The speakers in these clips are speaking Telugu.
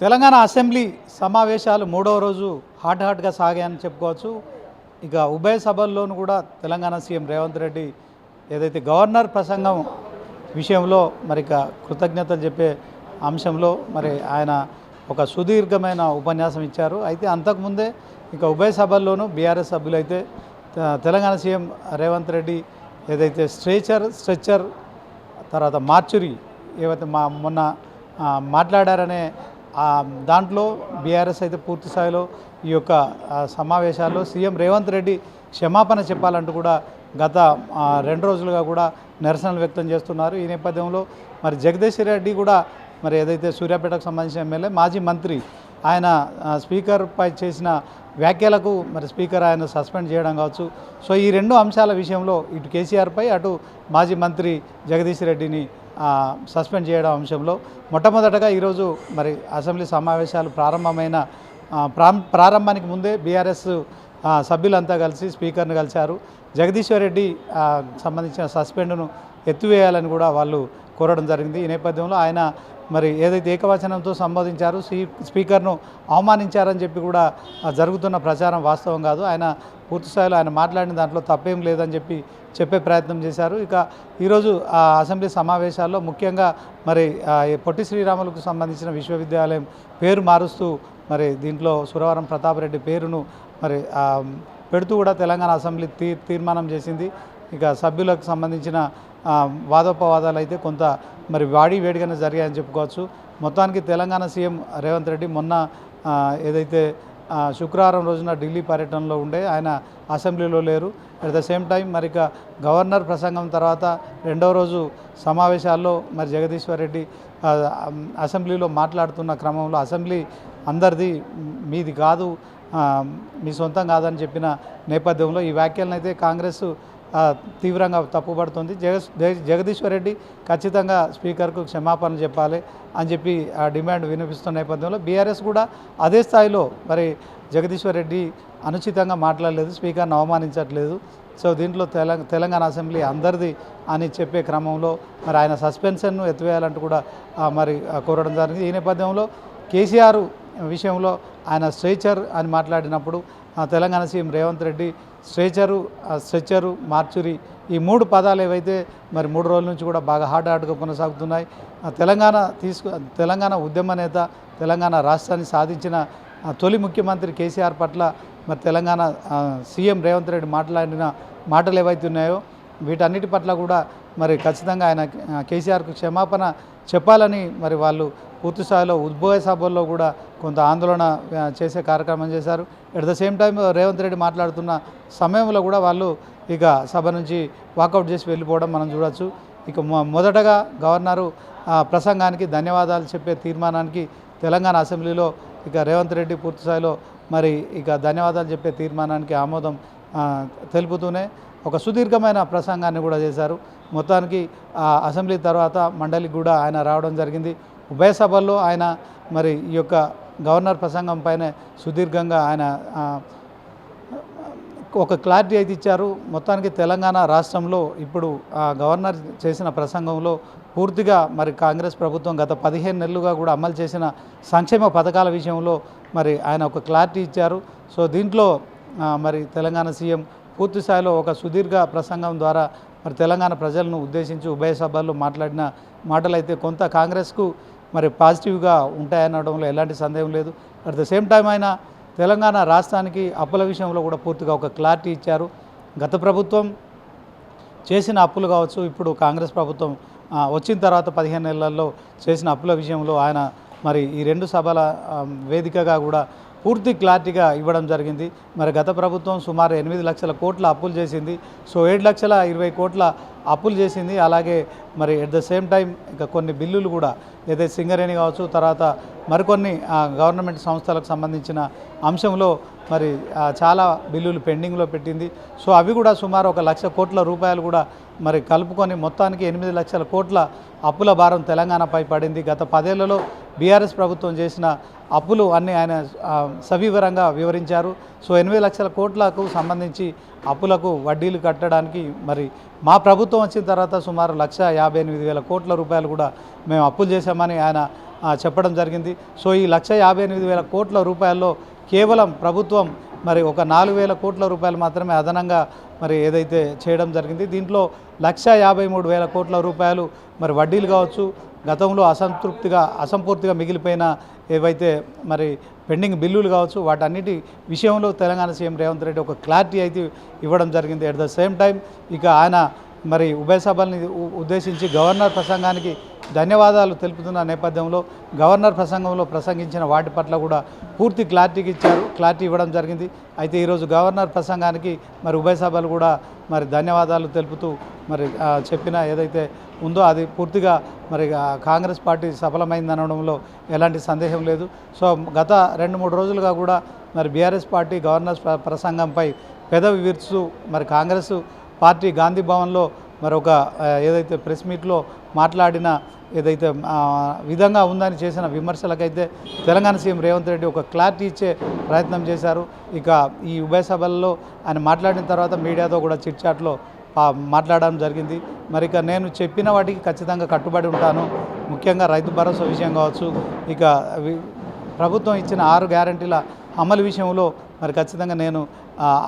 తెలంగాణ అసెంబ్లీ సమావేశాలు మూడవ రోజు హాట్ హాట్గా సాగాయని చెప్పుకోవచ్చు. ఇక ఉభయ సభల్లోనూ కూడా తెలంగాణ సీఎం రేవంత్ రెడ్డి ఏదైతే గవర్నర్ ప్రసంగం విషయంలో మరి ఇక కృతజ్ఞతలు చెప్పే అంశంలో మరి ఆయన ఒక సుదీర్ఘమైన ఉపన్యాసం ఇచ్చారు. అయితే అంతకుముందే ఇక ఉభయ సభల్లోనూ బీఆర్ఎస్ సభ్యులు అయితే తెలంగాణ సీఎం రేవంత్ రెడ్డి ఏదైతే స్ట్రేచర్ స్ట్రెచ్చర్ తర్వాత మార్చురి ఏవైతే మా మొన్న మాట్లాడారనే దాంట్లో బీఆర్ఎస్ అయితే పూర్తి స్థాయిలో ఈ యొక్క సమావేశాల్లో సీఎం రేవంత్ రెడ్డి క్షమాపణ చెప్పాలంటూ కూడా గత రెండు రోజులుగా కూడా నిరసనలు వ్యక్తం చేస్తున్నారు. ఈ నేపథ్యంలో మరి జగదీశ్వర్ రెడ్డి కూడా మరి ఏదైతే సూర్యాపేటకు సంబంధించిన ఎమ్మెల్యే మాజీ మంత్రి ఆయన స్పీకర్పై చేసిన వ్యాఖ్యలకు మరి స్పీకర్ ఆయన సస్పెండ్ చేయడం కావచ్చు. సో ఈ రెండు అంశాల విషయంలో ఇటు కేసీఆర్పై అటు మాజీ మంత్రి జగదీష్ రెడ్డిని సస్పెండ్ చేయడం అంశంలో మొట్టమొదటగా ఈరోజు మరి అసెంబ్లీ సమావేశాలు ప్రారంభమైన ప్రాం- ప్రారంభానికి ముందే బీఆర్ఎస్ సభ్యులంతా కలిసి స్పీకర్ను కలిశారు. జగదీశ్వర్ రెడ్డి సంబంధించిన సస్పెండ్ను ఎత్తివేయాలని కూడా వాళ్ళు కోరడం జరిగింది. ఈ నేపథ్యంలో ఆయన మరి ఏదైతే ఏకవచనంతో సంబోధించారు స్పీకర్ను అవమానించారని చెప్పి కూడా జరుగుతున్న ప్రచారం వాస్తవం కాదు. ఆయన పూర్తిస్థాయిలో ఆయన మాట్లాడిన దాంట్లో తప్పేం లేదని చెప్పి చెప్పే ప్రయత్నం చేశారు. ఇక ఈరోజు ఆ అసెంబ్లీ సమావేశాల్లో ముఖ్యంగా మరి ఆ, పొట్టి శ్రీరాములకు సంబంధించిన విశ్వవిద్యాలయం పేరు మారుస్తూ మరి దీంట్లో సురవరం ప్రతాప్ రెడ్డి పేరును మరి పెడుతూ కూడా తెలంగాణ అసెంబ్లీ తీ తీర్మానం చేసింది. ఇక సభ్యులకు సంబంధించిన వాదోపవాదాలు అయితే కొంత మరి వాడి వేడిగానే జరిగాయని చెప్పుకోవచ్చు. మొత్తానికి తెలంగాణ సీఎం రేవంత్ రెడ్డి మొన్న ఏదైతే శుక్రవారం రోజున ఢిల్లీ పర్యటనలో ఉండే ఆయన అసెంబ్లీలో లేరు. అట్ ద సేమ్ టైం మరి ఇక గవర్నర్ ప్రసంగం తర్వాత రెండవ రోజు సమావేశాల్లో మరి జగదీశ్వర్ రెడ్డి అసెంబ్లీలో మాట్లాడుతున్న క్రమంలో అసెంబ్లీ అందరిది మీది కాదు మీ సొంతం కాదని చెప్పిన నేపథ్యంలో ఈ వ్యాఖ్యలను అయితే కాంగ్రెస్ తీవ్రంగా తప్పుపడుతుంది జగ జగదీశ్వర్ రెడ్డి ఖచ్చితంగా స్పీకర్కు క్షమాపణ చెప్పాలి అని చెప్పి ఆ డిమాండ్ వినిపిస్తున్న నేపథ్యంలో బీఆర్ఎస్ కూడా అదే స్థాయిలో మరి జగదీశ్వర్ రెడ్డి అనుచితంగా మాట్లాడలేదు స్పీకర్ను అవమానించట్లేదు. సో దీంట్లో తెలంగాణ తెలంగాణ అసెంబ్లీ అందరిది అని చెప్పే క్రమంలో మరి ఆయన సస్పెన్షన్ను ఎత్తివేయాలంటూ కూడా మరి కోరడం జరిగింది. ఈ నేపథ్యంలో కేసీఆర్ విషయంలో ఆయన స్ట్రేచర్ అని మాట్లాడినప్పుడు తెలంగాణ సీఎం రేవంత్ రెడ్డి స్ట్రెచరు ఆ, స్ట్రెచ్చరు మార్చురి ఈ మూడు పదాలు ఏవైతే మరి మూడు రోజుల నుంచి కూడా బాగా హార్డ్ హార్డ్గా కొనసాగుతున్నాయి. తెలంగాణ తీసుకు తెలంగాణ ఉద్యమ నేత తెలంగాణ రాష్ట్రాన్ని సాధించిన తొలి ముఖ్యమంత్రి కేసీఆర్ పట్ల మరి తెలంగాణ సీఎం రేవంత్ రెడ్డి మాట్లాడిన మాటలు ఏవైతే ఉన్నాయో వీటన్నిటి పట్ల కూడా మరి ఖచ్చితంగా ఆయన కేసీఆర్కు క్షమాపణ చెప్పాలని మరి వాళ్ళు పూర్తి స్థాయిలో ఉద్భవ సభల్లో కూడా కొంత ఆందోళన చేసే కార్యక్రమం చేశారు. At the same time Revanth Reddy మాట్లాడుతున్న సమయంలో కూడా వాళ్ళు ఇక సభ నుంచి వాకౌట్ చేసి వెళ్ళిపోవడం మనం చూడవచ్చు ఇక మొదటగా గవర్నరు ఆ, ప్రసంగానికి ధన్యవాదాలు చెప్పే తీర్మానానికి తెలంగాణ అసెంబ్లీలో ఇక రేవంత్ రెడ్డి పూర్తి స్థాయిలో మరి ఇక ధన్యవాదాలు చెప్పే తీర్మానానికి ఆమోదం తెలుపుతూనే ఒక సుదీర్ఘమైన ప్రసంగాన్ని కూడా చేశారు. మొత్తానికి ఆ అసెంబ్లీ తర్వాత మండలికి కూడా ఆయన రావడం జరిగింది. ఉభయ సభల్లో ఆయన మరి ఈ యొక్క గవర్నర్ ప్రసంగం పైన సుదీర్ఘంగా ఆయన ఒక క్లారిటీ అయితే ఇచ్చారు. మొత్తానికి తెలంగాణ రాష్ట్రంలో ఇప్పుడు ఆ గవర్నర్ చేసిన ప్రసంగంలో పూర్తిగా మరి కాంగ్రెస్ ప్రభుత్వం గత పదిహేను నెలలుగా కూడా అమలు చేసిన సంక్షేమ పథకాల విషయంలో మరి ఆయన ఒక క్లారిటీ ఇచ్చారు. సో దీంట్లో మరి తెలంగాణ సీఎం పూర్తి స్థాయిలో ఒక సుదీర్ఘ ప్రసంగం ద్వారా మరి తెలంగాణ ప్రజలను ఉద్దేశించి ఉభయ సభల్లో మాట్లాడిన మాటలు అయితే కొంత కాంగ్రెస్కు మరి పాజిటివ్గా ఉంటాయనడంలో ఎలాంటి సందేహం లేదు. అట్ ద సేమ్ టైం ఆయన తెలంగాణ రాష్ట్రానికి అప్పుల విషయంలో కూడా పూర్తిగా ఒక క్లారిటీ ఇచ్చారు. గత ప్రభుత్వం చేసిన అప్పులు కావచ్చు ఇప్పుడు కాంగ్రెస్ ప్రభుత్వం వచ్చిన తర్వాత పదిహేను నెలల్లో చేసిన అప్పుల విషయంలో ఆయన మరి ఈ రెండు సభల వేదికగా కూడా పూర్తి క్లారిటీగా ఇవ్వడం జరిగింది. మరి గత ప్రభుత్వం సుమారు ఎనిమిది లక్షల కోట్ల అప్పులు చేసింది. సో ఏడు లక్షల ఇరవై కోట్ల అప్పులు చేసింది. అలాగే మరి ఎట్ ద సేమ్ టైం ఇంకా కొన్ని బిల్లులు కూడా ఏదైతే సింగరేణి కావచ్చు తర్వాత మరికొన్ని గవర్నమెంట్ సంస్థలకు సంబంధించిన అంశంలో మరి చాలా బిల్లులు పెండింగ్లో పెట్టింది. సో అవి కూడా సుమారు ఒక లక్ష కోట్ల రూపాయలు కూడా మరి కలుపుకొని మొత్తానికి ఎనిమిది లక్షల కోట్ల అప్పుల భారం తెలంగాణపై పడింది. గత పదేళ్ళలో బీఆర్ఎస్ ప్రభుత్వం చేసిన అప్పులు అన్నీ ఆయన సవివరంగా వివరించారు. సో ఎనభై లక్షల కోట్లకు సంబంధించి అప్పులకు వడ్డీలు కట్టడానికి మరి మా ప్రభుత్వం వచ్చిన తర్వాత సుమారు లక్ష యాభై ఎనిమిది వేల కోట్ల రూపాయలు కూడా మేము అప్పులు చేశామని ఆయన చెప్పడం జరిగింది. సో ఈ లక్ష యాభై ఎనిమిది వేల కోట్ల రూపాయల్లో కేవలం ప్రభుత్వం మరి ఒక నాలుగు వేల కోట్ల రూపాయలు మాత్రమే అదనంగా మరి ఏదైతే చేయడం జరిగింది దీంట్లో లక్ష యాభై మూడు వేల కోట్ల రూపాయలు మరి వడ్డీలు కావచ్చు గతంలో అసంతృప్తిగా అసంపూర్తిగా మిగిలిపోయిన ఏవైతే మరి పెండింగ్ బిల్లులు కావచ్చు వాటన్నిటి విషయంలో తెలంగాణ సీఎం రేవంత్ రెడ్డి ఒక క్లారిటీ అయితే ఇవ్వడం జరిగింది. అట్ ద సేమ్ టైం ఇక ఆయన మరి ఉభయ సభల్ని ఉ- ఉద్దేశించి గవర్నర్ ప్రసంగానికి ధన్యవాదాలు తెలుపుతున్న నేపథ్యంలో గవర్నర్ ప్రసంగంలో ప్రసంగించిన వాటి పట్ల కూడా పూర్తి క్లారిటీకి ఇచ్చారు. క్లారిటీ ఇవ్వడం జరిగింది. అయితే ఈరోజు గవర్నర్ ప్రసంగానికి మరి ఉభయ సభలు కూడా మరి ధన్యవాదాలు తెలుపుతూ మరి చెప్పిన ఏదైతే ఉందో అది పూర్తిగా మరి కాంగ్రెస్ పార్టీ సఫలమైందనడంలో ఎలాంటి సందేహం లేదు. సో గత రెండు మూడు రోజులుగా కూడా మరి బీఆర్ఎస్ పార్టీ గవర్నర్ ప్రసంగంపై పెదవి విరుస్తూ మరి కాంగ్రెస్ పార్టీ గాంధీ భవన్లో మరి ఒక ఏదైతే ప్రెస్ మీట్లో మాట్లాడిన ఏదైతే విధంగా ఉందని చేసిన విమర్శలకైతే తెలంగాణ సీఎం రేవంత్ రెడ్డి ఒక క్లారిటీ ఇచ్చే ప్రయత్నం చేశారు. ఇక ఈ ఉభయ సభల్లో ఆయన మాట్లాడిన తర్వాత మీడియాతో కూడా చిట్చాట్లో మాట్లాడడం జరిగింది. మరి ఇక నేను చెప్పిన వాటికి ఖచ్చితంగా కట్టుబడి ఉంటాను. ముఖ్యంగా రైతు భరోసా విషయం కావచ్చు ఇక ప్రభుత్వం ఇచ్చిన ఆరు గ్యారంటీల అమలు విషయంలో మరి ఖచ్చితంగా నేను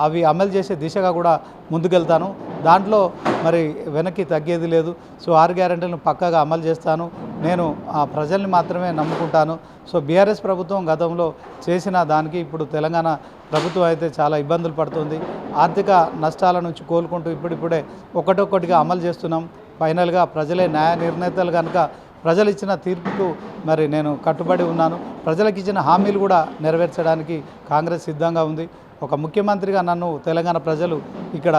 అవి అమలు చేసే దిశగా కూడా ముందుకెళ్తాను. దాంట్లో మరి వెనక్కి తగ్గేది లేదు. సో ఆరు గ్యారంటీలను పక్కాగా అమలు చేస్తాను. నేను ఆ ప్రజల్ని మాత్రమే నమ్ముకుంటాను. సో బీఆర్ఎస్ ప్రభుత్వం గతంలో చేసిన దానికి ఇప్పుడు తెలంగాణ ప్రభుత్వం అయితే చాలా ఇబ్బందులు పడుతుంది. ఆర్థిక నష్టాల నుంచి కోలుకుంటూ ఇప్పుడిప్పుడే ఒకటొక్కటిగా అమలు చేస్తున్నాం. ఫైనల్గా ప్రజలే న్యాయ నిర్ణేతలు కనుక ప్రజలు ఇచ్చిన తీర్పుకు మరి నేను కట్టుబడి ఉన్నాను. ప్రజలకు ఇచ్చిన హామీలు కూడా నెరవేర్చడానికి కాంగ్రెస్ సిద్ధంగా ఉంది. ఒక ముఖ్యమంత్రిగా నన్ను తెలంగాణ ప్రజలు ఇక్కడ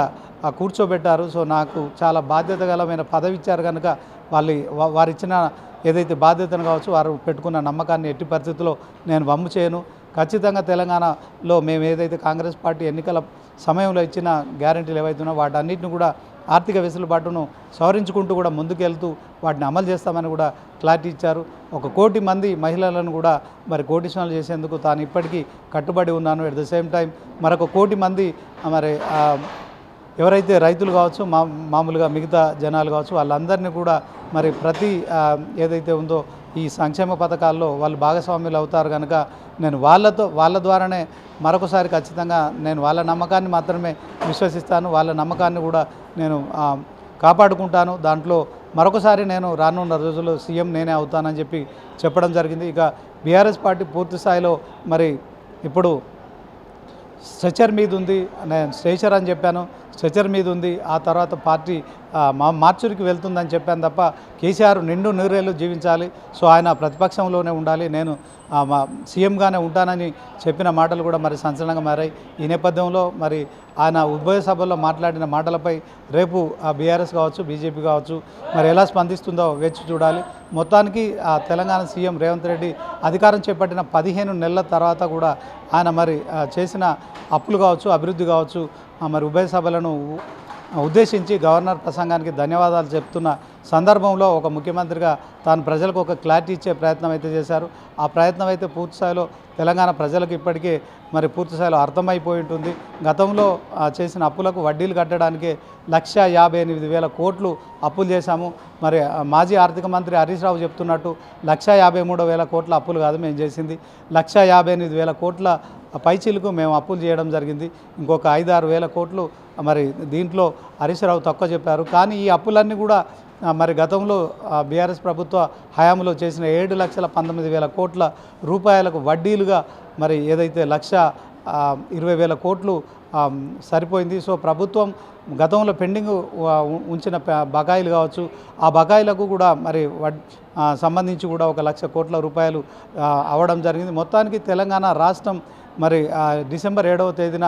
కూర్చోబెట్టారు. సో నాకు చాలా బాధ్యతగలమైన పదవి ఇచ్చారు కనుక వాళ్ళు వారిచ్చిన ఏదైతే బాధ్యతను కావచ్చు వారు పెట్టుకున్న నమ్మకాన్ని ఎట్టి పరిస్థితుల్లో నేను వమ్ము చేయను. ఖచ్చితంగా తెలంగాణలో మేము ఏదైతే కాంగ్రెస్ పార్టీ ఎన్నికల సమయంలో ఇచ్చిన గ్యారంటీలు ఏవైతున్నాయో వాటన్నిటిని కూడా ఆర్థిక వెసులుబాటును సవరించుకుంటూ కూడా ముందుకెళ్తూ వాటిని అమలు చేస్తామని కూడా క్లారిటీ ఇచ్చారు. ఒక కోటి మంది మహిళలను కూడా మరి కోటీశ్వరాలు చేసేందుకు తాను ఇప్పటికీ కట్టుబడి ఉన్నాను. ఎట్ ద సేమ్ టైం మరొక కోటి మంది మరి ఎవరైతే రైతులు కావచ్చు మా మామూలుగా మిగతా జనాలు కావచ్చు వాళ్ళందరినీ కూడా మరి ప్రతి ఏదైతే ఉందో ఈ సంక్షేమ పథకాల్లో వాళ్ళు భాగస్వాములు అవుతారు కనుక నేను వాళ్ళతో వాళ్ళ ద్వారానే మరొకసారి ఖచ్చితంగా నేను వాళ్ళ నమ్మకాన్ని మాత్రమే విశ్వసిస్తాను. వాళ్ళ నమ్మకాన్ని కూడా నేను కాపాడుకుంటాను. దాంట్లో మరొకసారి నేను రానున్న రోజుల్లో సీఎం నేనే అవుతానని చెప్పి చెప్పడం జరిగింది. ఇక బీఆర్ఎస్ పార్టీ పూర్తి స్థాయిలో మరి ఇప్పుడు స్ట్రెచర్ మీద ఉంది నేను స్ట్రెచర్ అని చెప్పాను. స్ట్రెచర్ మీద ఉంది ఆ తర్వాత పార్టీ మా మార్చురికి వెళ్తుందని చెప్పాను తప్ప కేసీఆర్ నిండు నూరేళ్ళు జీవించాలి. సో ఆయన ప్రతిపక్షంలోనే ఉండాలి. నేను మా సీఎంగానే ఉంటానని చెప్పిన మాటలు కూడా మరి సంచలనంగా మారాయి. ఈ నేపథ్యంలో మరి ఆయన ఉభయ సభల్లో మాట్లాడిన మాటలపై రేపు బీఆర్ఎస్ కావచ్చు బీజేపీ కావచ్చు మరి ఎలా స్పందిస్తుందో వేచి చూడాలి. మొత్తానికి ఆ తెలంగాణ సీఎం రేవంత్ రెడ్డి అధికారం చేపట్టిన పదిహేను నెలల తర్వాత కూడా ఆయన మరి చేసిన అప్పులు కావచ్చు అభివృద్ధి కావచ్చు మరి ఉభయ సభలను ఉద్దేశించి గవర్నర్ ప్రసంగానికి ధన్యవాదాలు చెప్తున్న సందర్భంలో ఒక ముఖ్యమంత్రిగా తాను ప్రజలకు ఒక క్లారిటీ ఇచ్చే ప్రయత్నం అయితే చేశారు. ఆ ప్రయత్నం అయితే పూర్తిస్థాయిలో తెలంగాణ ప్రజలకు ఇప్పటికే మరి పూర్తిస్థాయిలో అర్థమైపోయి ఉంటుంది. గతంలో చేసిన అప్పులకు వడ్డీలు కట్టడానికి లక్ష యాభై ఎనిమిది వేల కోట్లు అప్పులు చేశాము. మరి మాజీ ఆర్థిక మంత్రి హరీష్ రావు చెప్తున్నట్టు లక్ష యాభై మూడు వేల కోట్ల అప్పులు కాదు మేము చేసింది. లక్ష యాభై ఎనిమిది వేల కోట్ల పైచీలకు మేము అప్పులు చేయడం జరిగింది. ఇంకొక ఐదు ఆరు వేల కోట్లు మరి దీంట్లో హరీష్ రావు తక్కువ చెప్పారు. కానీ ఈ అప్పులన్నీ కూడా మరి గతంలో బీఆర్ఎస్ ప్రభుత్వ హయాంలో చేసిన ఏడు లక్షల పంతొమ్మిది వేల కోట్ల రూపాయలకు వడ్డీలుగా మరి ఏదైతే లక్ష ఇరవై వేల కోట్లు సరిపోయింది. సో ప్రభుత్వం గతంలో పెండింగ్ ఉంచిన బకాయిలు కావచ్చు ఆ బకాయిలకు కూడా మరి వడ్ సంబంధించి కూడా ఒక లక్ష కోట్ల రూపాయలు అవ్వడం అవడం జరిగింది. మొత్తానికి తెలంగాణ రాష్ట్రం మరి డిసెంబర్ ఏడవ తేదీన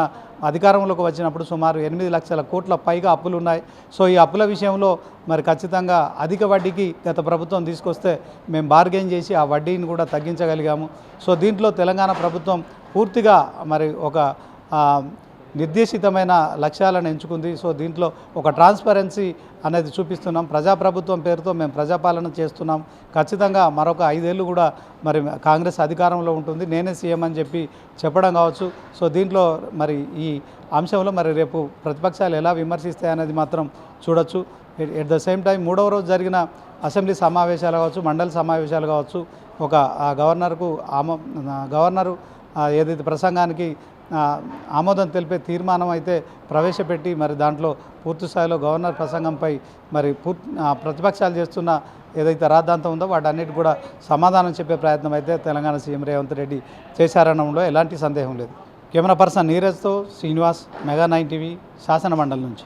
అధికారంలోకి వచ్చినప్పుడు సుమారు ఎనిమిది లక్షల కోట్ల పైగా అప్పులు ఉన్నాయి సో ఈ అప్పుల విషయంలో మరి ఖచ్చితంగా అధిక వడ్డీకి గత ప్రభుత్వం తీసుకొస్తే మేము బార్గెన్ చేసి ఆ వడ్డీని కూడా తగ్గించగలిగాము. సో దీంట్లో తెలంగాణ ప్రభుత్వం పూర్తిగా మరి ఒక నిర్దేశితమైన లక్ష్యాలను ఎంచుకుంది. సో దీంట్లో ఒక ట్రాన్స్పరెన్సీ అనేది చూపిస్తున్నాం. ప్రజాప్రభుత్వం పేరుతో మేము ప్రజాపాలన చేస్తున్నాం. ఖచ్చితంగా మరొక ఐదేళ్ళు కూడా మరి కాంగ్రెస్ అధికారంలో ఉంటుంది. నేనే సీఎం అని చెప్పి చెప్పడం కావచ్చు. సో దీంట్లో మరి ఈ అంశంలో మరి రేపు ప్రతిపక్షాలు ఎలా విమర్శిస్తాయి అనేది మాత్రం చూడొచ్చు. ఎట్ ద సేమ్ టైం మూడవ రోజు జరిగిన అసెంబ్లీ సమావేశాలు కావచ్చు మండలి సమావేశాలు కావచ్చు ఒక ఆ గవర్నర్కు ఆమో ఆ గవర్నరు ఏదైతే ప్రసంగానికి ఆమోదం తెలిపే తీర్మానం అయితే ప్రవేశపెట్టి మరి దాంట్లో పూర్తి స్థాయిలో గవర్నర్ ప్రసంగంపై మరి పూర్తి ప్రతిపక్షాలు చేస్తున్న ఏదైతే రాద్ధాంతం ఉందో వాటన్నిటి కూడా సమాధానం చెప్పే ప్రయత్నం అయితే తెలంగాణ సీఎం రేవంత్ రెడ్డి చేశారనడంలో ఎలాంటి సందేహం లేదు. కెమెరా పర్సన్ నీరజ్తో శ్రీనివాస్ మెగా నైన్ టీవీ శాసనమండలి నుంచి.